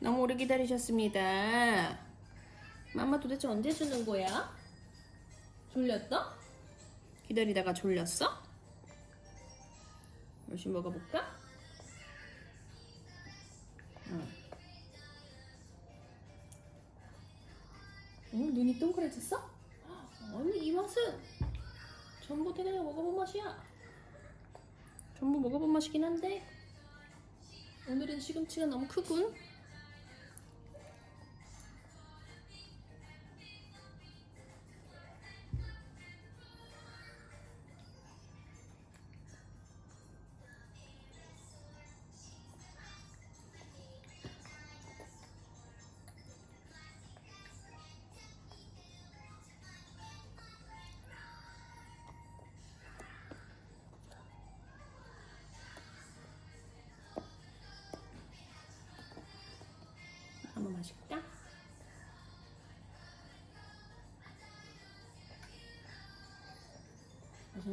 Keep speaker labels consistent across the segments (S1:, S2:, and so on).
S1: 너무 오래 기다리셨습니다. 맘마 도대체 언제 주는 거야? 졸렸어? 기다리다가 졸렸어? 열심히 먹어볼까? 응. 어, 눈이 동그래졌어? 아니 이 맛은 전부 대그냥 먹어본 맛이야. 전부 먹어본 맛이긴 한데 오늘은 시금치가 너무 크군.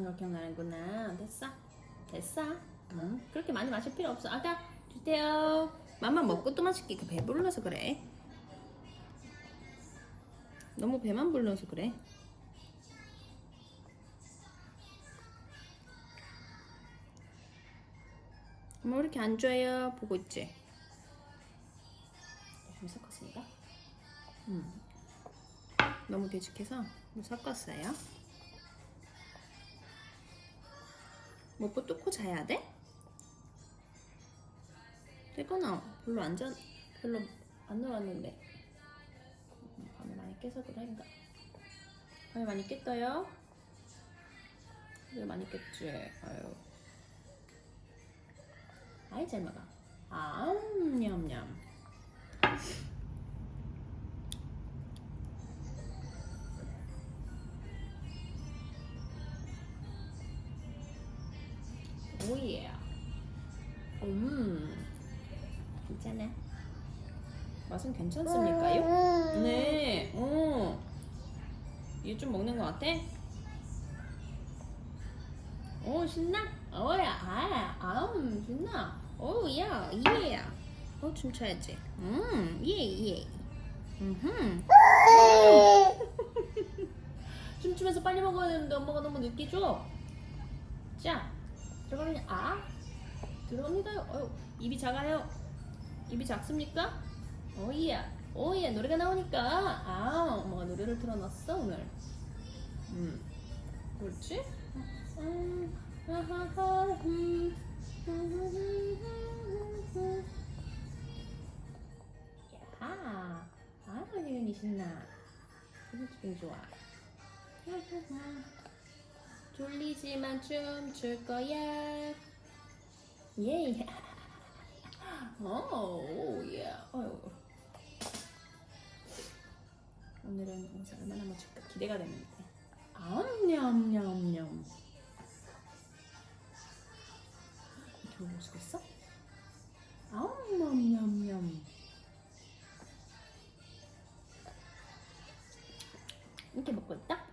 S1: 거 기억나는구나. 됐어? 됐어? 응. 그렇게 많이 마실 필요 없어. 아까 주세요. 맘마 먹고 또 마실게. 그 배불러서 그래. 너무 배만 불러서 그래. 왜 이렇게 안 좋아요? 보고 있지? 좀 섞었습니다. 음. 너무 되직해서 물 섞었어요. 먹고 뚫고 자야 돼? 되거나 별로 안 자, 별로 안 음, 밤에 많이 깨서 그래인가? 밤에 많이 깼어요? 그래 많이 깼지. 아유. 아이 잘 먹어. 아, 냠냠. 오예. 음. 괜찮아. 맛은 괜찮습니까요? 네. 어. 얘좀 먹는 것 같아? 오 신나? 어야 아, 아음 신나. 오야 예. 어 춤춰야지. 음 예, 예. 춤추면서 빨리 먹어야 되는데 엄마가 너무 늦게 줘. 자, 들어가면 아 들어갑니다요. 어유 입이 작아요. 입이 작습니까? 오이야, 오이야 노래가 나오니까 아 엄마가 노래를 틀어놨어 오늘. 음, 그렇지? 음, 하하하, 음, 야, 신나. 기분 기분 좋아. 졸리지만 춤출 거야. 예. 오, 예. 어휴. 오늘은 영상 얼마나 멋질까 기대가 되는데. 암냠냠냠. 들어볼 수 있어? 먹고 있다?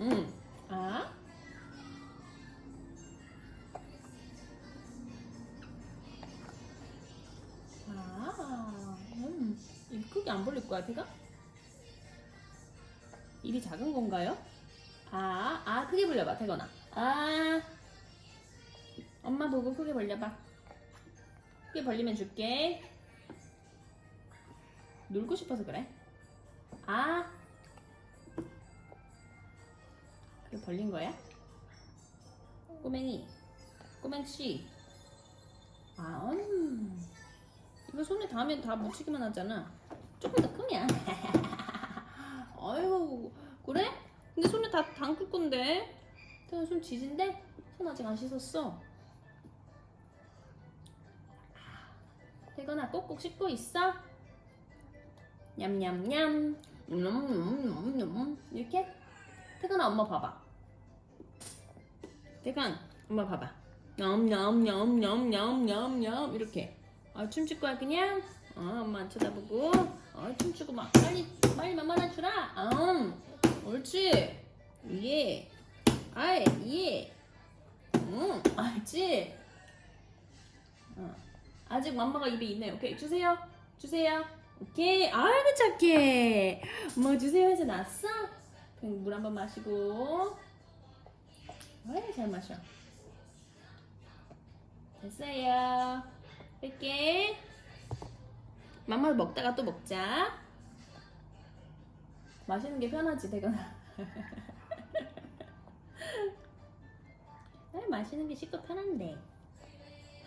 S1: 음. 아? 아. 음. 입 크게 안 벌릴 거야, 걔가? 입이 작은 건가요? 아, 아, 크게 벌려봐, 태건아. 아. 엄마 보고 크게 벌려봐. 크게 벌리면 줄게. 놀고 싶어서 그래. 아. 이거 벌린 거야? 꼬맹이, 꼬맹씨. 아, 음. 이거 손에 닿으면 다 묻히기만 하잖아. 조금 더 크면. 아유, 그래? 근데 손에 다 담글 건데. 태연 손 지진데? 손 아직 안 씻었어. 태건아, 꼭꼭 씻고 있어? 냠냠냠. 냠냠냠냠. 이렇게? 태건아 엄마 봐봐. 태건 엄마 봐봐. 냠냠냠냠냠냠냠 이렇게. 아 춤출 거야 그냥? 어 엄마 안 쳐다보고. 어 춤추고 막 빨리 빨리 만만한 주라. 음, 옳지. 예. 아이 예. 음, 알지. 어. 아직 맘마가 입에 있네. 오케이 주세요. 주세요. 오케이. 아이고 착해. 뭐 주세요 해서 났어? 그럼 물 한 번 마시고. 아이 잘 마셔. 됐어요. 뺄게. 맘마 먹다가 또 먹자. 마시는 게 편하지, 대건아. 아, 마시는 게 쉽고 편한데.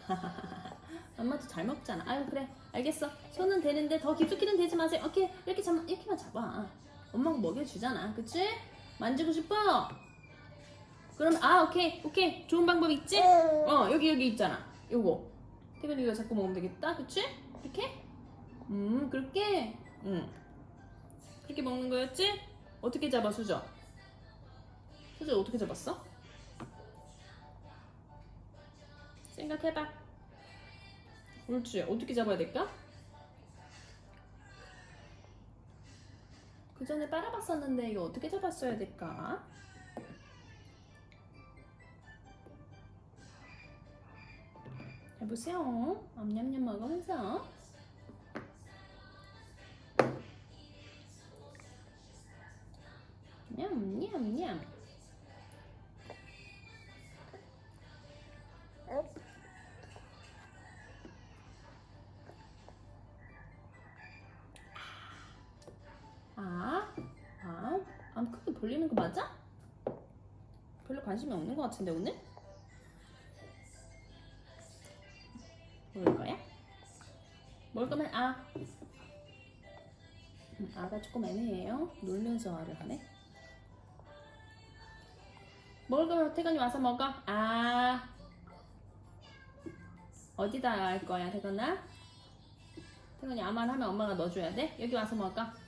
S1: 엄마도 잘 먹잖아. 아유 그래, 알겠어. 손은 되는데 더 깊숙이는 되지 마세요. 오케이, 이렇게 잡, 이렇게만 잡아. 엄마가 먹여주잖아, 그치? 만지고 싶어. 그럼 아 오케이, 오케이, 좋은 방법 있지? 어 여기 여기 있잖아. 요거. 태근이 이거 자꾸 먹으면 되겠다, 그치? 이렇게? 음 그렇게? 응. 그렇게 먹는 거였지? 어떻게 잡아 수저? 수저 어떻게 잡았어? 생각해봐. 옳지. 어떻게 잡아야 될까? 그 전에 빨아봤었는데 이거 어떻게 잡았어야 될까? 해보세요. 암냠냠 먹으면서. 아, 아, 안 크게 벌리는 거 맞아? 별로 관심이 없는 것 같은데 오늘? 먹을 거야? 먹을 거면 아. 음, 아가 조금 애매해요. 놀면서 아를 하네. 먹을 거면 태건이 와서 먹어. 아. 어디다 할 거야, 태건아? 태건이 아만 하면 엄마가 넣어줘야 돼? 여기 와서 먹어.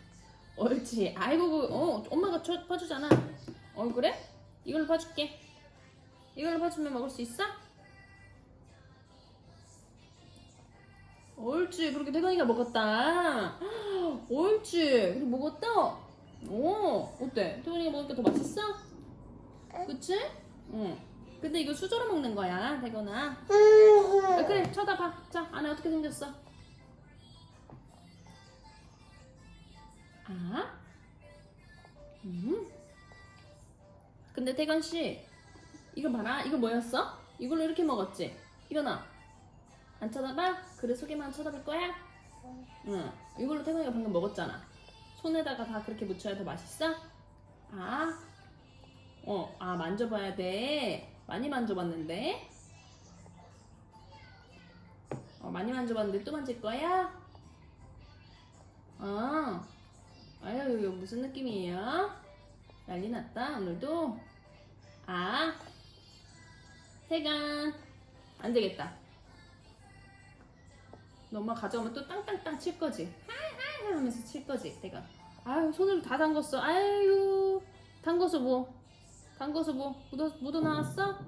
S1: 옳지. 아이고, 그, 어, 엄마가 줘, 퍼주잖아. 어, 그래? 이걸로 퍼줄게. 이걸로 퍼주면 먹을 수 있어? 옳지. 그렇게 태건이가 먹었다. 옳지. 그리고 먹었다. 오, 어때? 태건이가 먹으니까 더 맛있어? 그치? 응. 근데 이거 수저로 먹는 거야, 태건아. 아, 그래, 쳐다봐. 자, 안에 어떻게 생겼어? 아? 음. 근데 태건 씨, 이거 봐라. 이거 뭐였어? 이걸로 이렇게 먹었지? 이거나. 안 쳐다봐? 그래 속에만 쳐다볼 거야? 응. 이걸로 태건이가 방금 먹었잖아. 손에다가 다 그렇게 묻혀야 더 맛있어? 아. 어, 아 만져봐야 돼. 많이 만져봤는데. 어, 많이 만져봤는데 또 만질 거야? 아. 아유, 이거 무슨 느낌이에요? 난리 났다, 오늘도? 아, 세간. 안 되겠다. 너 엄마 가져오면 또 땅땅땅 칠 거지? 하이, 하이 하면서 칠 거지, 내가. 아유, 손으로 다 담궜어. 아유, 담궈서 뭐? 담궈서 뭐? 묻어, 묻어 나왔어?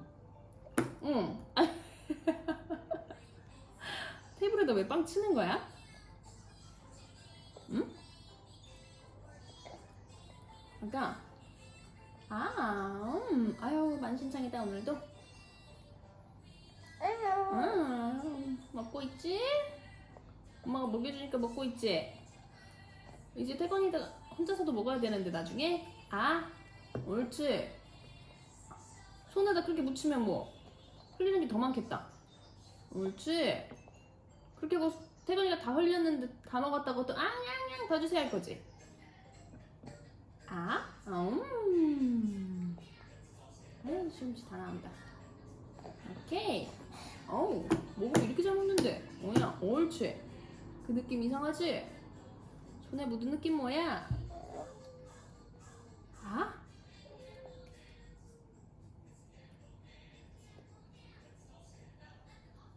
S1: 응. 아, 테이블에다 왜 빵 치는 거야? 응? 그러니까 아, 음, 아유 만신창이다 오늘도. 음, 먹고 있지? 엄마가 먹여주니까 먹고 있지? 이제 태건이가 혼자서도 먹어야 되는데 나중에 아, 옳지. 손에다 그렇게 묻히면 뭐 흘리는 게 더 많겠다. 옳지. 그렇게 태건이가 다 흘렸는데 다 먹었다고 또 앙앙앙 더 주세요 할 거지. 아, 음. 아유, 시험지 다 나온다. 오케이. 어우, 뭐가 이렇게 잘 먹는데? 뭐야, 옳지. 그 느낌 이상하지? 손에 묻은 느낌 뭐야? 아?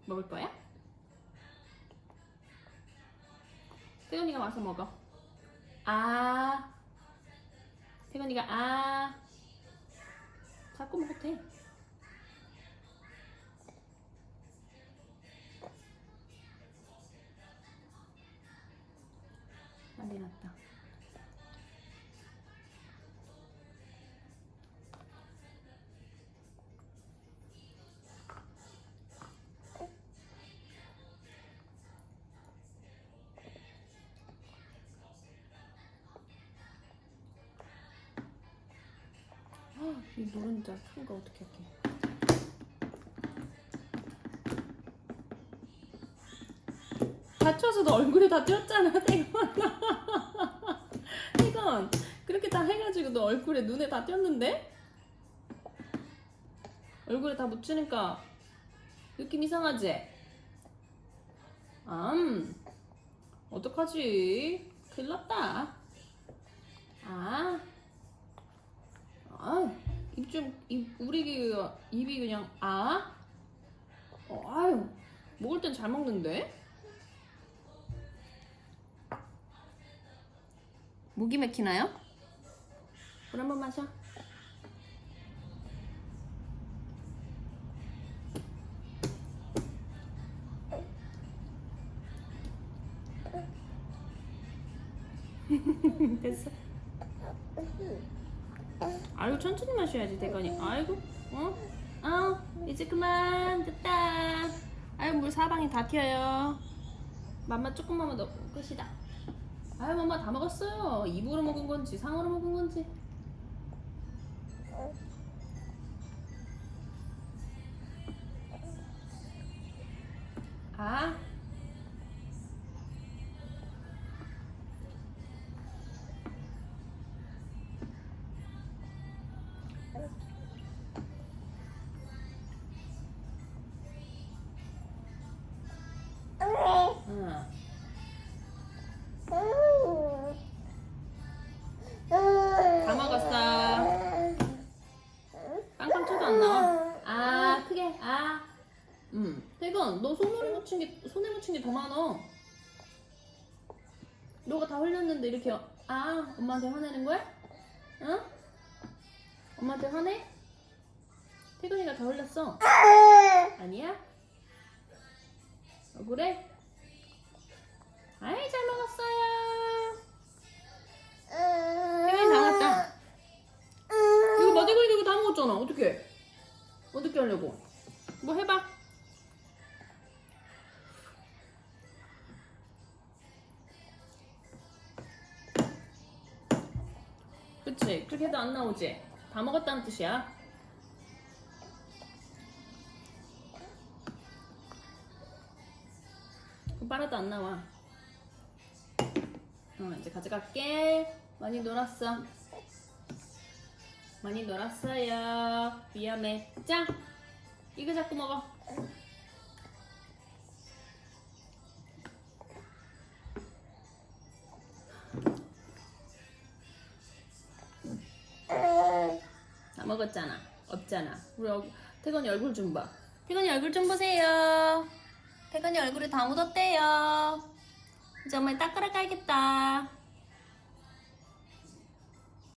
S1: 먹을 거야? 태연이가 와서 먹어. 아. 태건이가 아 자꾸 먹어도 돼. 난리 났다. 이 노른자 큰거 어떻게 할게? 다쳐서 너 얼굴에 다 띄었잖아, 태건. 태건, 그렇게 다 해가지고 너 얼굴에 눈에 다 띄었는데? 얼굴에 다 묻히니까 느낌 이상하지? 음, 어떡하지? 큰일 났다. 아, 아, 입 좀, 입, 우리 기 입이 그냥, 아? 어, 아유, 먹을 땐 잘 먹는데? 목이 막히나요? 물 한 번 마셔. 마셔야지 대건이. 아이고, 어? 어, 이제 그만 됐다. 아이고 물 사방에 다 튀어요. 맘마 조금만 더 끝이다. 아유 엄마 다 먹었어요. 입으로 먹은 건지 상으로 먹은 건지. 아. 이렇게 아, 엄마한테 화내는 거야? 응? 엄마한테 화내? 태건이가 다 흘렸어. 아니야? 어, 그래? 아이, 잘 먹었어요. 태건이 다 먹었다. 이거 마대거리 이거 다 먹었잖아. 어떻게? 어떻게 하려고? 뭐 해봐. 그치? 그렇게 해도 안 나오지? 다 먹었다는 뜻이야. 그럼 빨아도 안 나와. 어, 이제 가져갈게. 많이 놀았어. 많이 놀았어요. 위험해. 자, 이거 자꾸 먹어. 먹었잖아. 없잖아. 우리 어, 태건이 얼굴 좀 봐. 태건이 얼굴 좀 보세요. 태건이 얼굴에 다 묻었대요. 이제 엄마 닦으러 가야겠다.